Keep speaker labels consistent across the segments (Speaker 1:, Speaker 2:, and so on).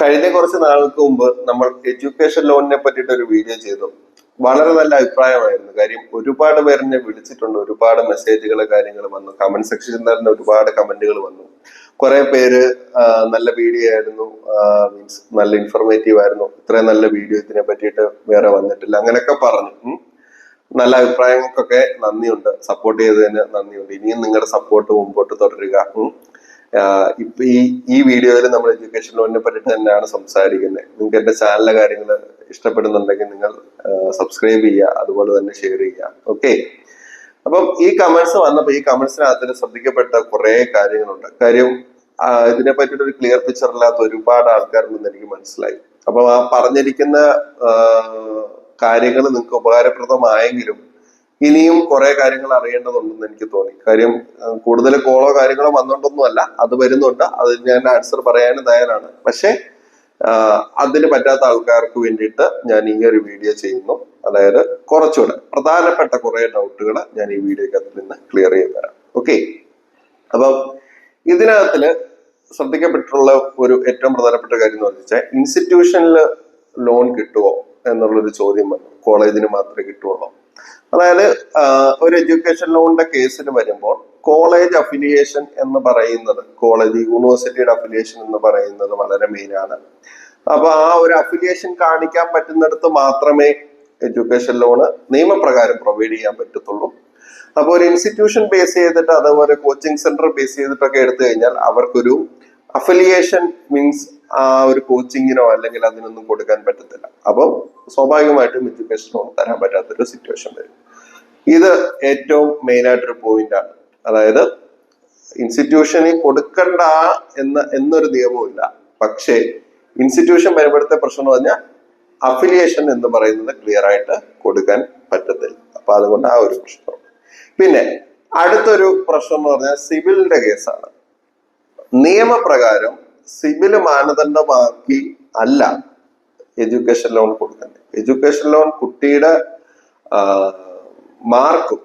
Speaker 1: കഴിഞ്ഞ കുറച്ച് നാളുകൾക്ക് മുമ്പ് നമ്മൾ എഡ്യൂക്കേഷൻ ലോണിനെ പറ്റിയിട്ട് ഒരു വീഡിയോ ചെയ്തു. വളരെ നല്ല അഭിപ്രായമായിരുന്നു. കാര്യം ഒരുപാട് പേരെന്നെ വിളിച്ചിട്ടുണ്ട്. ഒരുപാട് മെസ്സേജുകൾ കാര്യങ്ങൾ വന്നു. കമന്റ് സെക്ഷനിൽ തന്നെ ഒരുപാട് കമന്റുകൾ വന്നു. കുറെ പേര് നല്ല വീഡിയോ ആയിരുന്നു. മീൻസ് നല്ല ഇൻഫോർമേറ്റീവ് ആയിരുന്നു. ഇത്രയും നല്ല വീഡിയോ ഇതിനെ പറ്റിയിട്ട് വേറെ വന്നിട്ടില്ല. അങ്ങനെയൊക്കെ പറഞ്ഞു. നല്ല അഭിപ്രായങ്ങൾക്കൊക്കെ നന്ദിയുണ്ട്. സപ്പോർട്ട് ചെയ്തതിന് നന്ദിയുണ്ട്. ഇനിയും നിങ്ങളുടെ സപ്പോർട്ട് മുമ്പോട്ട് തുടരുക. ഇപ്പൊ ഈ ഈ വീഡിയോയിൽ നമ്മൾ എഡ്യൂക്കേഷൻ ലോണിനെ പറ്റിട്ട് തന്നെയാണ് സംസാരിക്കുന്നത് നിങ്ങൾക്ക് എന്റെ ചാനലിലെ കാര്യങ്ങൾ ഇഷ്ടപ്പെടുന്നുണ്ടെങ്കിൽ നിങ്ങൾ സബ്സ്ക്രൈബ് ചെയ്യുക അതുപോലെ തന്നെ ഷെയർ ചെയ്യുക. ഓക്കെ അപ്പം ഈ കമന്റ്സ് വന്നപ്പോൾ ഈ കമന്റ്സിനകത്ത് ശ്രദ്ധിക്കപ്പെട്ട കുറെ കാര്യങ്ങളുണ്ട്. കാര്യം ഇതിനെ പറ്റിയിട്ട് ഒരു ക്ലിയർ പിക്ചർ ഇല്ലാത്ത ഒരുപാട് ആൾക്കാരുണ്ടെന്ന് എനിക്ക് മനസ്സിലായി. അപ്പൊ ആ പറഞ്ഞിരിക്കുന്ന കാര്യങ്ങൾ നിങ്ങൾക്ക് ഉപകാരപ്രദമായെങ്കിലും ഇനിയും കുറെ കാര്യങ്ങൾ അറിയേണ്ടതുണ്ടെന്ന് എനിക്ക് തോന്നി. കാര്യം കൂടുതൽ കോളോ കാര്യങ്ങളോ വന്നിട്ടൊന്നുമല്ല അത് വരുന്നുണ്ട്. അത് ഞാൻ ആൻസർ പറയാനും തയ്യാറാണ്. പക്ഷെ അതിന് പറ്റാത്ത ആൾക്കാർക്ക് വേണ്ടിയിട്ട് ഞാൻ ഈ ഒരു വീഡിയോ ചെയ്യുന്നു. അതായത് കുറച്ചുകൂടെ പ്രധാനപ്പെട്ട കുറെ ഡൗട്ടുകൾ ഞാൻ ഈ വീഡിയോക്കകത്ത് നിന്ന് ക്ലിയർ ചെയ്ത് തരാം. ഓക്കെ അപ്പം ഇതിനകത്തിൽ ശ്രദ്ധിക്കപ്പെട്ടിട്ടുള്ള ഒരു ഏറ്റവും പ്രധാനപ്പെട്ട കാര്യം എന്ന് വെച്ചാൽ ഇൻസ്റ്റിറ്റ്യൂഷനിൽ ലോൺ കിട്ടുമോ എന്നുള്ളൊരു ചോദ്യം വന്നു. കോളേജിന് മാത്രമേ കിട്ടുള്ളൂ അതായത് ഒരു എഡ്യൂക്കേഷൻ ലോണിന്റെ കേസിന് വരുമ്പോൾ കോളേജ് അഫിലിയേഷൻ എന്ന് പറയുന്നത് കോളേജ് യൂണിവേഴ്സിറ്റിയുടെ അഫിലിയേഷൻ എന്ന് പറയുന്നത് വളരെ മെയിൻ ആണ്. അപ്പൊ ആ ഒരു അഫിലിയേഷൻ കാണിക്കാൻ പറ്റുന്നിടത്ത് മാത്രമേ എഡ്യൂക്കേഷൻ ലോണ് നിയമപ്രകാരം പ്രൊവൈഡ് ചെയ്യാൻ പറ്റത്തുള്ളൂ. അപ്പൊ ഒരു ഇൻസ്റ്റിറ്റ്യൂഷൻ ബേസ് ചെയ്തിട്ട് അതുപോലെ കോച്ചിങ് സെന്റർ ബേസ് ചെയ്തിട്ടൊക്കെ എടുത്തു കഴിഞ്ഞാൽ അവർക്കൊരു അഫിലിയേഷൻ മീൻസ് ആ ഒരു കോച്ചിങ്ങിനോ അല്ലെങ്കിൽ അതിനൊന്നും കൊടുക്കാൻ പറ്റത്തില്ല. അപ്പം സ്വാഭാവികമായിട്ടും എഡ്യൂക്കേഷൻ ലോൺ തരാൻ പറ്റാത്തൊരു സിറ്റുവേഷൻ വരും. ഇത് ഏറ്റവും മെയിൻ ആയിട്ടൊരു പോയിന്റ് ആണ്. അതായത് ഇൻസ്റ്റിറ്റ്യൂഷനിൽ കൊടുക്കണ്ട എന്ന എന്നൊരു നിയമമില്ല പക്ഷേ ഇൻസ്റ്റിറ്റ്യൂഷൻ വരുമ്പോഴത്തെ പ്രശ്നം എന്ന് പറഞ്ഞാൽ അഫിലിയേഷൻ എന്ന് പറയുന്നത് ക്ലിയർ ആയിട്ട് കൊടുക്കാൻ പറ്റത്തില്ല. അപ്പൊ അതുകൊണ്ട് ആ ഒരു പ്രശ്നം പിന്നെ അടുത്തൊരു പ്രശ്നം എന്ന് പറഞ്ഞാൽ സിവിലിന്റെ കേസാണ് നിയമപ്രകാരം സിവിൽ മാനദണ്ഡമാക്കി അല്ല എഡ്യൂക്കേഷൻ ലോൺ കൊടുക്കുന്നത് എഡ്യൂക്കേഷൻ ലോൺ കുട്ടിയുടെ മാർക്ക്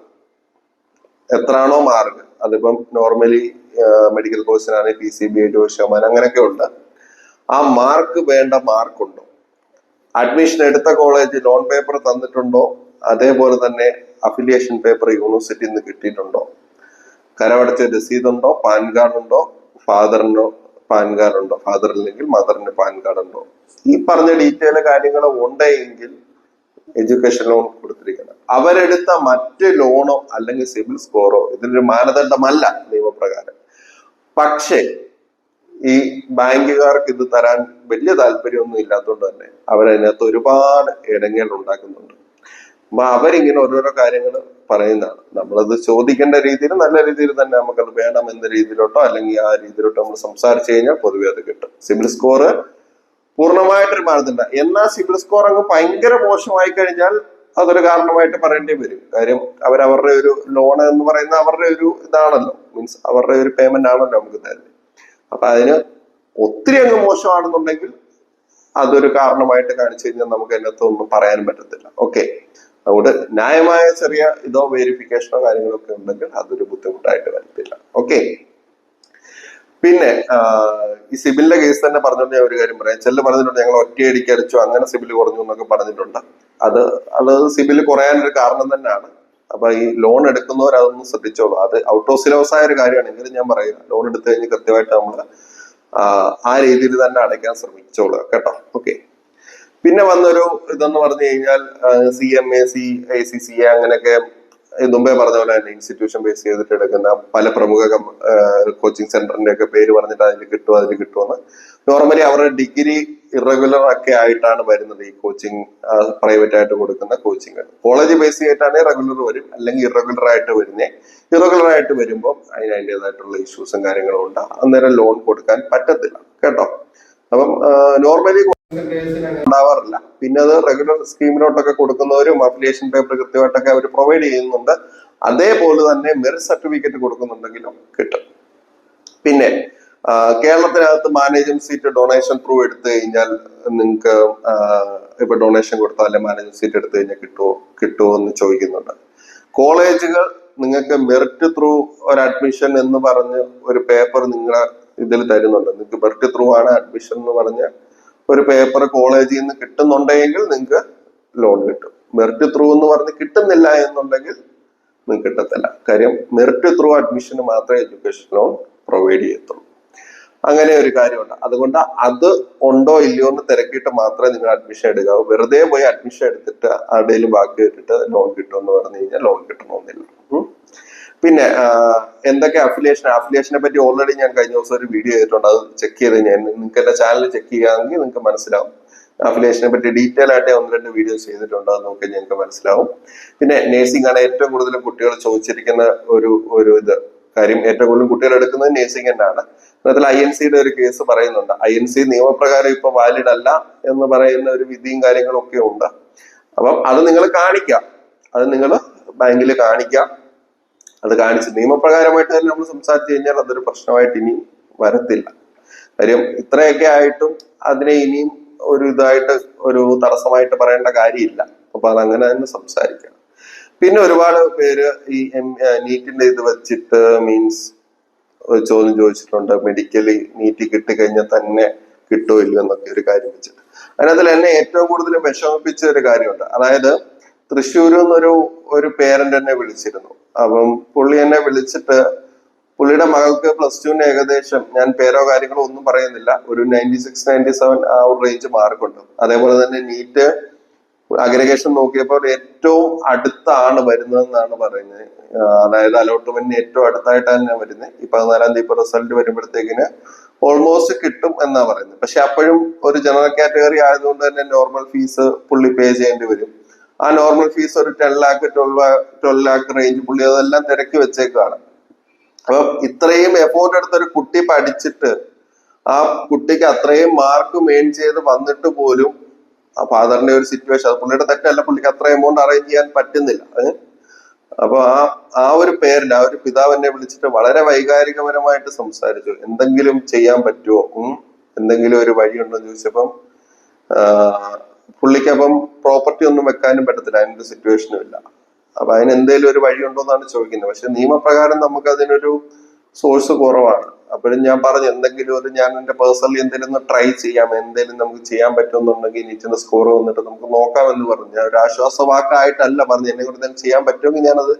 Speaker 1: എത്രയാണോ മാർക്ക്? അതിപ്പം നോർമലി മെഡിക്കൽ കോഴ്സിനാണ് പി സി ബി എഴുപത് ശതമാനം അങ്ങനെയൊക്കെ ഉണ്ട് ആ മാർക്ക് വേണ്ട മാർക്കുണ്ടോ? അഡ്മിഷൻ എടുത്ത കോളേജ് ലോൺ പേപ്പർ തന്നിട്ടുണ്ടോ? അതേപോലെ തന്നെ അഫിലിയേഷൻ പേപ്പർ യൂണിവേഴ്സിറ്റിയിൽ നിന്ന് കിട്ടിയിട്ടുണ്ടോ? കരമടച്ച രസീതുണ്ടോ? പാൻ കാർഡ് ഉണ്ടോ ഫാദറിനോ പാൻ കാർഡ് ഉണ്ടോ? ഫാദർ ഇല്ലെങ്കിൽ മദറിന് പാൻ കാർഡ് ഉണ്ടോ? ഈ പറഞ്ഞ ഡീറ്റെയിൽ കാര്യങ്ങൾ ഉണ്ടെങ്കിൽ എഡ്യൂക്കേഷൻ ലോൺ കൊടുത്തിരിക്കണം. അവരെടുത്ത മറ്റ് ലോണോ അല്ലെങ്കിൽ സിവിൽ സ്കോറോ ഇതിനൊരു മാനദണ്ഡമല്ല നിയമപ്രകാരം. പക്ഷേ ഈ ബാങ്കുകാർക്ക് ഇത് തരാൻ വലിയ താല്പര്യമൊന്നും ഇല്ലാത്തതുകൊണ്ട് തന്നെ അവരതിനകത്ത് ഒരുപാട് ഇടങ്ങൾ ഉണ്ടാക്കുന്നുണ്ട്. അപ്പൊ അവരിങ്ങനെ ഓരോരോ കാര്യങ്ങൾ പറയുന്നതാണ്. നമ്മളത് ചോദിക്കേണ്ട രീതിയിൽ നല്ല രീതിയിൽ തന്നെ നമുക്കത് വേണം എന്ന രീതിയിലോട്ടോ അല്ലെങ്കിൽ ആ രീതിയിലോട്ടോ നമ്മൾ സംസാരിച്ചു കഴിഞ്ഞാൽ പൊതുവെ അത് കിട്ടും. സിബിൽ സ്കോർ പൂർണമായിട്ടൊരു മാറുന്നില്ല എന്നാൽ സിബിൽ സ്കോർ അങ്ങ് ഭയങ്കര മോശമായി കഴിഞ്ഞാൽ അതൊരു കാരണമായിട്ട് പറയേണ്ടി വരും. കാര്യം അവരവരുടെ ഒരു ലോൺ എന്ന് പറയുന്ന അവരുടെ ഒരു ഇതാണല്ലോ. മീൻസ് അവരുടെ ഒരു പേയ്മെന്റ് ആണല്ലോ നമുക്ക് തരുന്നത്. അപ്പൊ അതിന് ഒത്തിരി അങ്ങ് മോശമാണെന്നുണ്ടെങ്കിൽ അതൊരു കാരണമായിട്ട് കാണിച്ചു കഴിഞ്ഞാൽ നമുക്ക് അതിനകത്ത് ഒന്നും പറയാൻ പറ്റത്തില്ല. ഓക്കെ. അതുകൊണ്ട് ന്യായമായ ചെറിയ ഇതോ വേരിഫിക്കേഷനോ കാര്യങ്ങളോ ഒക്കെ ഉണ്ടെങ്കിൽ അതൊരു ബുദ്ധിമുട്ടായിട്ട് വരത്തില്ല. ഓക്കെ പിന്നെ ഈ സിബിലിന്റെ കേസ് തന്നെ പറഞ്ഞുകൊണ്ട് ഞാൻ ഒരു കാര്യം പറയാം. ചെല്ല് പറഞ്ഞിട്ടുണ്ട് ഞങ്ങൾ ഒറ്റയടിക്ക് അടിച്ചു അങ്ങനെ സിബിൽ കുറഞ്ഞു എന്നൊക്കെ പറഞ്ഞിട്ടുണ്ട്. അത് അത് സിബിൽ കുറയാനൊരു കാരണം തന്നെയാണ്. അപ്പൊ ഈ ലോൺ എടുക്കുന്നവർ അതൊന്നും ശ്രദ്ധിച്ചോളൂ. അത് ഔട്ട് ഓഫ് സിലബസ് ആയ ഒരു കാര്യമാണ്. എങ്കിലും ഞാൻ പറയുക ലോൺ എടുത്തു കഴിഞ്ഞ് കൃത്യമായിട്ട് നമ്മൾ ആ രീതിയിൽ തന്നെ അടയ്ക്കാൻ ശ്രമിച്ചോളൂ കേട്ടോ? ഓക്കെ പിന്നെ വന്നൊരു ഇതെന്ന് പറഞ്ഞു കഴിഞ്ഞാൽ C M A C I C C അങ്ങനെയൊക്കെ മുമ്പേ പറഞ്ഞ പോലെ തന്നെ ഇൻസ്റ്റിറ്റ്യൂഷൻ ബേസ് ചെയ്തിട്ട് എടുക്കുന്ന പല പ്രമുഖ കോച്ചിങ് സെന്ററിന്റെ ഒക്കെ പേര് പറഞ്ഞിട്ട് അതിൽ കിട്ടും അതിൽ കിട്ടുമെന്ന് നോർമലി അവരുടെ ഡിഗ്രി ഇറഗുലർ ഒക്കെ ആയിട്ടാണ് വരുന്നത് ഈ കോച്ചിങ് പ്രൈവറ്റ് ആയിട്ട് കൊടുക്കുന്ന കോച്ചിങ് കോളേജ് ബേസ് ചെയ്തിട്ടാണെങ്കിൽ റെഗുലർ വരും അല്ലെങ്കിൽ ഇറഗുലർ ആയിട്ട് വരുന്നേ. ഇറഗുലർ ആയിട്ട് വരുമ്പോൾ അതിന് അതിന്റെതായിട്ടുള്ള ഇഷ്യൂസും കാര്യങ്ങളും ഉണ്ട്. അന്നേരം ലോൺ കൊടുക്കാൻ പറ്റത്തില്ല. കേട്ടോ? അപ്പം നോർമലി ഉണ്ടാവാറില്ല. പിന്നെ അത് റെഗുലർ സ്കീമിലോട്ടൊക്കെ കൊടുക്കുന്നവരും അപ്ലിക്കേഷൻ പേപ്പർ കൃത്യമായിട്ടൊക്കെ അവർ പ്രൊവൈഡ് ചെയ്യുന്നുണ്ട്. അതേപോലെ തന്നെ മെറിറ്റ് സർട്ടിഫിക്കറ്റ് കൊടുക്കുന്നുണ്ടെങ്കിലും കിട്ടും. പിന്നെ കേരളത്തിനകത്ത് മാനേജിംഗ് സീറ്റ് ഡൊണേഷൻ ത്രൂ എടുത്തു കഴിഞ്ഞാൽ നിങ്ങൾക്ക് ഇപ്പൊ ഡൊണേഷൻ കൊടുത്താൽ മാനേജിംഗ് സീറ്റ് എടുത്തു കഴിഞ്ഞാൽ കിട്ടുമോ കിട്ടുമോ എന്ന് ചോദിക്കുന്നുണ്ട്. കോളേജുകൾ നിങ്ങൾക്ക് മെറിറ്റ് ത്രൂ ഒരു അഡ്മിഷൻ എന്ന് പറഞ്ഞ് ഒരു പേപ്പർ നിങ്ങളെ ഇതിൽ തരുന്നുണ്ട്. നിങ്ങൾക്ക് മെറിറ്റ് ത്രൂ ആണ് അഡ്മിഷൻ എന്ന് പറഞ്ഞ് ഒരു പേപ്പർ കോളേജിൽ നിന്ന് കിട്ടുന്നുണ്ടെങ്കിൽ നിങ്ങൾക്ക് ലോൺ കിട്ടും. മെറിറ്റ് ത്രൂ എന്ന് പറഞ്ഞ് കിട്ടുന്നില്ല എന്നുണ്ടെങ്കിൽ നിങ്ങൾക്ക് കിട്ടത്തില്ല. കാര്യം മെറിറ്റ് ത്രൂ അഡ്മിഷന് മാത്രമേ എഡ്യൂക്കേഷൻ ലോൺ പ്രൊവൈഡ് ചെയ്യത്തുള്ളൂ. അങ്ങനെ ഒരു കാര്യമുണ്ട്. അതുകൊണ്ട് അത് ഉണ്ടോ ഇല്ലയോ എന്ന് തിരക്കിയിട്ട് മാത്രമേ നിങ്ങൾ അഡ്മിഷൻ എടുക്കാവൂ. വെറുതെ പോയി അഡ്മിഷൻ എടുത്തിട്ട് ആരുടെയും ബാക്കി ഇട്ടിട്ട് ലോൺ കിട്ടുമെന്ന് പറഞ്ഞു കഴിഞ്ഞാൽ ലോൺ കിട്ടണമെന്നില്ല. പിന്നെ എന്തൊക്കെ അഫിലിയേഷൻ അഫിലിയേഷനെ പറ്റി ഓൾറെഡി ഞാൻ കഴിഞ്ഞ ദിവസം ഒരു വീഡിയോ ചെയ്തിട്ടുണ്ട്. അത് ചെക്ക് ചെയ്ത് ഞാൻ നിങ്ങൾക്ക് എന്റെ ചാനൽ ചെക്ക് ചെയ്യുകയാണെങ്കിൽ നിങ്ങൾക്ക് മനസ്സിലാവും. അഫിലിയേഷനെ പറ്റി ഡീറ്റെയിൽ ആയിട്ട് ഒന്ന് രണ്ട് വീഡിയോസ് ചെയ്തിട്ടുണ്ട്. അത് നോക്കി ഞങ്ങൾക്ക് മനസ്സിലാവും. പിന്നെ നേഴ്സിംഗ് ആണ് ഏറ്റവും കൂടുതൽ കുട്ടികൾ ചോദിച്ചിരിക്കുന്ന ഒരു ഒരു ഇത് കാര്യം. ഏറ്റവും കൂടുതൽ കുട്ടികൾ എടുക്കുന്നത് നേഴ്സിംഗ് തന്നെയാണ്. അതിൽ ഐ എൻ സിയുടെ ഒരു കേസ് പറയുന്നുണ്ട്. ഐ എൻ സി നിയമപ്രകാരം ഇപ്പൊ വാലിഡ് അല്ല എന്ന് പറയുന്ന ഒരു വിധിയും കാര്യങ്ങളും ഒക്കെ ഉണ്ട്. അപ്പം അത് നിങ്ങൾ കാണിക്കാം. അത് നിങ്ങൾ ബാങ്കിൽ കാണിക്കാം. അത് കാണിച്ച് നിയമപ്രകാരമായിട്ട് തന്നെ നമ്മൾ സംസാരിച്ചു കഴിഞ്ഞാൽ അതൊരു പ്രശ്നമായിട്ട് ഇനിയും വരത്തില്ല. കാര്യം ഇത്രയൊക്കെ ആയിട്ടും അതിനെ ഇനിയും ഒരു ഇതായിട്ട് ഒരു തടസ്സമായിട്ട് പറയേണ്ട കാര്യമില്ല. അപ്പൊ അതങ്ങനെ തന്നെ സംസാരിക്കണം. പിന്നെ ഒരുപാട് പേര് ഈ നീറ്റിന്റെ ഇത് വെച്ചിട്ട് മീൻസ് ചോദ്യം ചോദിച്ചിട്ടുണ്ട്. മെഡിക്കലി നീറ്റ് കിട്ടിക്കഴിഞ്ഞാൽ തന്നെ കിട്ടോ എന്നൊക്കെ ഒരു കാര്യം വെച്ചിട്ട്. അതിനകത്തിൽ എന്നെ ഏറ്റവും കൂടുതൽ വിഷമിപ്പിച്ച ഒരു കാര്യമുണ്ട്. അതായത് തൃശ്ശൂരിൽ നിന്നൊരു ഒരു പേരന്റ് എന്നെ വിളിച്ചിരുന്നു. അപ്പം പുള്ളി എന്നെ വിളിച്ചിട്ട് പുള്ളിയുടെ മകൾക്ക് പ്ലസ് ടുവിന് ഏകദേശം ഞാൻ പേരോ കാര്യങ്ങളോ ഒന്നും പറയുന്നില്ല. ഒരു നയന്റി സിക്സ് നയന്റി സെവൻ ആ ഒരു റേഞ്ച് മാർക്കുണ്ട് അതേപോലെ തന്നെ നീറ്റ് അഗ്രഗേഷൻ നോക്കിയപ്പോൾ ഏറ്റവും അടുത്താണ് വരുന്നതെന്നാണ് പറയുന്നത്. അതായത് അലോട്ട്മെന്റിന് ഏറ്റവും അടുത്തായിട്ടാണ് ഞാൻ വരുന്നത്. ഈ പതിനാലാം തീയതി റിസൾട്ട് വരുമ്പോഴത്തേക്കിന് ഓൾമോസ്റ്റ് കിട്ടും എന്നാ പറയുന്നത്. പക്ഷെ അപ്പോഴും ഒരു ജനറൽ കാറ്റഗറി ആയതുകൊണ്ട് തന്നെ നോർമൽ ഫീസ് പുള്ളി പേ ചെയ്യേണ്ടി വരും. ആ നോർമൽ ഫീസ് ഒരു ten lakh twelve twelve lakh range പുള്ളി അതെല്ലാം തിരക്കി വെച്ചേക്കാണ്. അപ്പൊ ഇത്രയും എഫോർട്ട് എടുത്ത ഒരു കുട്ടി പഠിച്ചിട്ട് ആ കുട്ടിക്ക് അത്രയും മാർക്ക് മെയിൻ ചെയ്ത് വന്നിട്ട് പോലും ആ ഫാദറിന്റെ ഒരു സിറ്റുവേഷൻ അത് പുള്ളിയുടെ തെറ്റല്ല പുള്ളിക്ക് അത്ര എമൗണ്ട് അറേഞ്ച് ചെയ്യാൻ പറ്റുന്നില്ല? അപ്പൊ ആ ആ ഒരു പേരിൽ ആ ഒരു പിതാവ് എന്നെ വിളിച്ചിട്ട് വളരെ വൈകാരികപരമായിട്ട് സംസാരിച്ചു. എന്തെങ്കിലും ചെയ്യാൻ പറ്റുമോ എന്തെങ്കിലും ഒരു വഴിയുണ്ടോ എന്ന് ചോദിച്ചപ്പം ആ, പുള്ളിക്ക് അപ്പം പ്രോപ്പർട്ടി ഒന്നും വെക്കാനും പറ്റത്തില്ല. അതിനൊരു സിറ്റുവേഷനും ഇല്ല. അപ്പൊ അതിന് എന്തെങ്കിലും ഒരു വഴിയുണ്ടോ എന്നാണ് ചോദിക്കുന്നത്. പക്ഷെ നിയമപ്രകാരം നമുക്ക് അതിനൊരു സോഴ്സ് കുറവാണ്. അപ്പോഴും ഞാൻ പറഞ്ഞു എന്തെങ്കിലും ഒരു ഞാൻ എന്റെ പേഴ്സണലി എന്തെങ്കിലും ഒന്ന് ട്രൈ ചെയ്യാം. എന്തെങ്കിലും നമുക്ക് ചെയ്യാൻ പറ്റുമെന്നുണ്ടെങ്കിൽ നീറ്റിന്റെ സ്കോർ വന്നിട്ട് നമുക്ക് നോക്കാം എന്ന് പറഞ്ഞു. ഞാൻ ഒരു ആശ്വാസവാക്കായിട്ടല്ല പറഞ്ഞു. എന്നെ കൊണ്ട് തന്നെ ചെയ്യാൻ പറ്റുമെങ്കിൽ ഞാനത്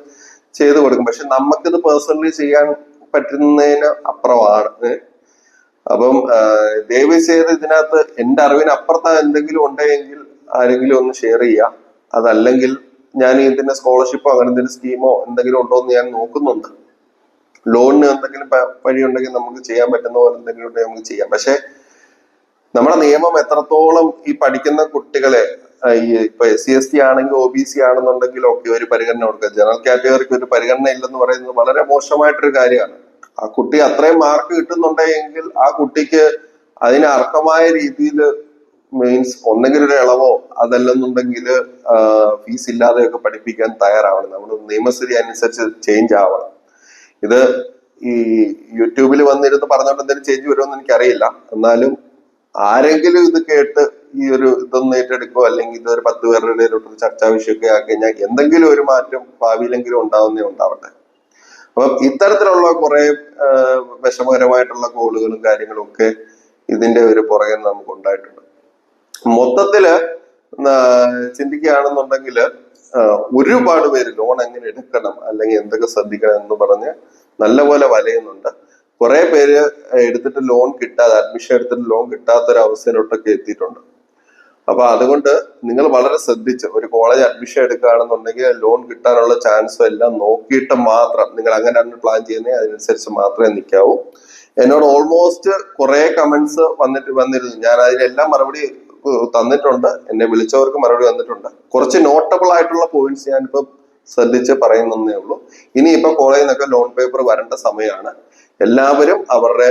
Speaker 1: ചെയ്തു കൊടുക്കും. പക്ഷെ നമുക്കിത് പേഴ്സണലി ചെയ്യാൻ പറ്റുന്നതിന് അപ്പുറമാണ്? അപ്പം ദയവ് ചെയ്ത് ഇതിനകത്ത് എന്റെ അറിവിന് എന്തെങ്കിലും ഉണ്ടെങ്കിൽ ആരെങ്കിലും ഒന്ന് ഷെയർ ചെയ്യുക. അതല്ലെങ്കിൽ ഞാൻ ഇതിന്റെ സ്കോളർഷിപ്പോ അങ്ങനെ എന്തെങ്കിലും സ്കീമോ എന്തെങ്കിലും ഉണ്ടോ എന്ന് ഞാൻ നോക്കുന്നുണ്ട്. ലോണിന് എന്തെങ്കിലും വഴി ഉണ്ടെങ്കിൽ നമുക്ക് ചെയ്യാൻ പറ്റുന്ന പോലെ എന്തെങ്കിലും ഉണ്ടെങ്കിൽ നമുക്ക് ചെയ്യാം. പക്ഷെ നമ്മുടെ നിയമം എത്രത്തോളം ഈ പഠിക്കുന്ന കുട്ടികളെ ഈ ഇപ്പൊ എസ് സി എസ് ടി ആണെങ്കിൽ ഒ ബി സി ആണെന്നുണ്ടെങ്കിൽ ഒക്കെ ഒരു പരിഗണന കൊടുക്കുക. ജനറൽ കാറ്റഗറിക്ക് ഒരു പരിഗണന ഇല്ലെന്ന് പറയുന്നത് വളരെ മോശമായിട്ടൊരു കാര്യമാണ്. ആ കുട്ടി അത്രയും മാർക്ക് കിട്ടുന്നുണ്ടെങ്കിൽ ആ കുട്ടിക്ക് അതിന് അർഹമായ രീതിയിൽ മീൻസ് ഒന്നെങ്കിൽ ഒരു ഇളവോ അതല്ലെന്നുണ്ടെങ്കിൽ ഫീസ് ഇല്ലാതെയൊക്കെ പഠിപ്പിക്കാൻ തയ്യാറാവണം. നമ്മൾ നിയമസ്ഥിതി അനുസരിച്ച് ചേഞ്ച് ആവണം. ഇത് ഈ യൂട്യൂബിൽ വന്നിരുന്ന് പറഞ്ഞോണ്ട് എന്തെങ്കിലും ചേഞ്ച് വരുമെന്ന് എനിക്കറിയില്ല. എന്നാലും ആരെങ്കിലും ഇത് കേട്ട് ഈ ഒരു ഇതൊന്ന് ഏറ്റെടുക്കോ അല്ലെങ്കിൽ ഇതൊരു പത്ത് പേരുടെ ഇടയിലോട്ട് ചർച്ചാ വിഷയമൊക്കെ ആക്കി കഴിഞ്ഞാൽ എന്തെങ്കിലും ഒരു മാറ്റം ഭാവിയിലെങ്കിലും ഉണ്ടാവുന്നേ ഉണ്ടാവട്ടെ. അപ്പം ഇത്തരത്തിലുള്ള കുറെ വിഷമകരമായിട്ടുള്ള കോളുകളും കാര്യങ്ങളും ഒക്കെ ഇതിന്റെ ഒരു പുറകെ നമുക്ക് ഉണ്ടായിട്ടുണ്ട്. മൊത്തത്തിൽ ചിന്തിക്കുകയാണെന്നുണ്ടെങ്കിൽ ഒരുപാട് പേര് ലോൺ എങ്ങനെ എടുക്കണം അല്ലെങ്കിൽ എന്തൊക്കെ ശ്രദ്ധിക്കണം എന്ന് പറഞ്ഞ് നല്ലപോലെ വലയുന്നുണ്ട്. കുറെ പേര് എടുത്തിട്ട് ലോൺ കിട്ടാതെ അഡ്മിഷൻ എടുത്തിട്ട് ലോൺ കിട്ടാത്ത ഒരു എത്തിയിട്ടുണ്ട്. അപ്പൊ അതുകൊണ്ട് നിങ്ങൾ വളരെ ശ്രദ്ധിച്ച് ഒരു കോളേജ് അഡ്മിഷൻ എടുക്കുകയാണെന്നുണ്ടെങ്കിൽ ലോൺ കിട്ടാനുള്ള ചാൻസ് എല്ലാം നോക്കിയിട്ട് മാത്രം നിങ്ങൾ അങ്ങനെയാണ് പ്ലാൻ ചെയ്യുന്നത് അതിനനുസരിച്ച് മാത്രമേ നിൽക്കാവൂ. എന്നോട് ഓൾമോസ്റ്റ് കുറെ കമന്റ്സ് വന്നിട്ട് വന്നിരുന്നു. ഞാൻ അതിനെല്ലാം മറുപടി തന്നിട്ടുണ്ട്. എന്നെ വിളിച്ചവർക്ക് മറുപടി വന്നിട്ടുണ്ട്. കുറച്ച് നോട്ടബിൾ ആയിട്ടുള്ള പോയിന്റ്സ് ഞാനിപ്പോ ശ്രദ്ധിച്ച് പറയുന്നേ ഉള്ളൂ. ഇനി ഇപ്പൊ കോളേജിൽ നിന്നൊക്കെ ലോൺ പേപ്പർ വരേണ്ട സമയമാണ്. എല്ലാവരും അവരുടെ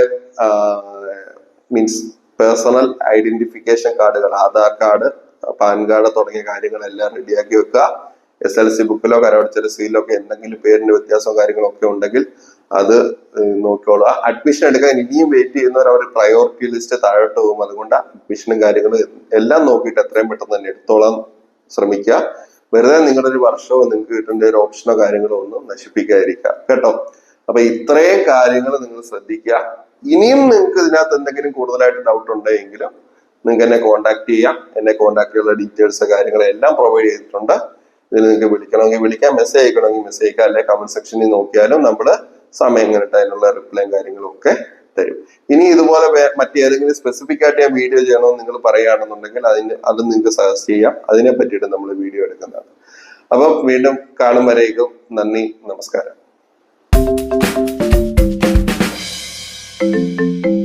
Speaker 1: മീൻസ് പേഴ്സണൽ ഐഡന്റിഫിക്കേഷൻ കാർഡുകൾ ആധാർ കാർഡ് പാൻ കാർഡ് തുടങ്ങിയ കാര്യങ്ങളെല്ലാം റെഡിയാക്കി വെക്കുക. എസ് എൽ സി ബുക്കിലോ കരവടച്ചൊരു സീലിലോ ഒക്കെ എന്തെങ്കിലും പേരിന്റെ വ്യത്യാസമോ കാര്യങ്ങളോ ഒക്കെ ഉണ്ടെങ്കിൽ അത് നോക്കിക്കോളുക. അഡ്മിഷൻ എടുക്കാൻ ഇനിയും വെയിറ്റ് ചെയ്യുന്നവർ അവർ പ്രയോറിറ്റി ലിസ്റ്റ് താഴോട്ട് പോകും. അതുകൊണ്ട് അഡ്മിഷനും കാര്യങ്ങളും എല്ലാം നോക്കിയിട്ട് എത്രയും പെട്ടെന്ന് തന്നെ എടുത്തോളാൻ ശ്രമിക്കുക. വെറുതെ നിങ്ങളുടെ ഒരു വർഷമോ നിങ്ങൾക്ക് കിട്ടേണ്ട ഒരു ഓപ്ഷനോ കാര്യങ്ങളോ ഒന്നും നശിപ്പിക്കാതിരിക്കുക. കേട്ടോ? അപ്പൊ ഇത്രയും കാര്യങ്ങൾ നിങ്ങൾ ശ്രദ്ധിക്കുക. ഇനിയും നിങ്ങൾക്ക് ഇതിനകത്ത് എന്തെങ്കിലും കൂടുതലായിട്ട് ഡൗട്ട് ഉണ്ടെങ്കിൽ നിങ്ങൾക്ക് എന്നെ കോൺടാക്ട് ചെയ്യാം. എന്നെ കോൺടാക്ട് ചെയ്യാനുള്ള ഡീറ്റെയിൽസ് കാര്യങ്ങളെല്ലാം പ്രൊവൈഡ് ചെയ്തിട്ടുണ്ട്. ഇതിൽ നിങ്ങൾക്ക് വിളിക്കണമെങ്കിൽ വിളിക്കാം. മെസ്സേജ് അയക്കണമെങ്കിൽ മെസ്സേജ് അയക്കാം. അല്ലെങ്കിൽ കമന്റ് സെക്ഷനിൽ നോക്കിയാലും നമ്മൾ സമയം കണ്ടിട്ട് അതിനുള്ള റിപ്ലൈയും കാര്യങ്ങളും ഒക്കെ തരും. ഇനി ഇതുപോലെ മറ്റേതെങ്കിലും സ്പെസിഫിക് ആയിട്ട് ഞാൻ വീഡിയോ ചെയ്യണമെന്ന് നിങ്ങൾ പറയുകയാണെന്നുണ്ടെങ്കിൽ അതിന് അത് നിങ്ങൾക്ക് സജസ്റ്റ് ചെയ്യാം. അതിനെ പറ്റിയിട്ട് നമ്മൾ വീഡിയോ എടുക്കുന്നതാണ്. അപ്പം വീണ്ടും കാണും വരേക്കും. നന്ദി. നമസ്കാരം. thank you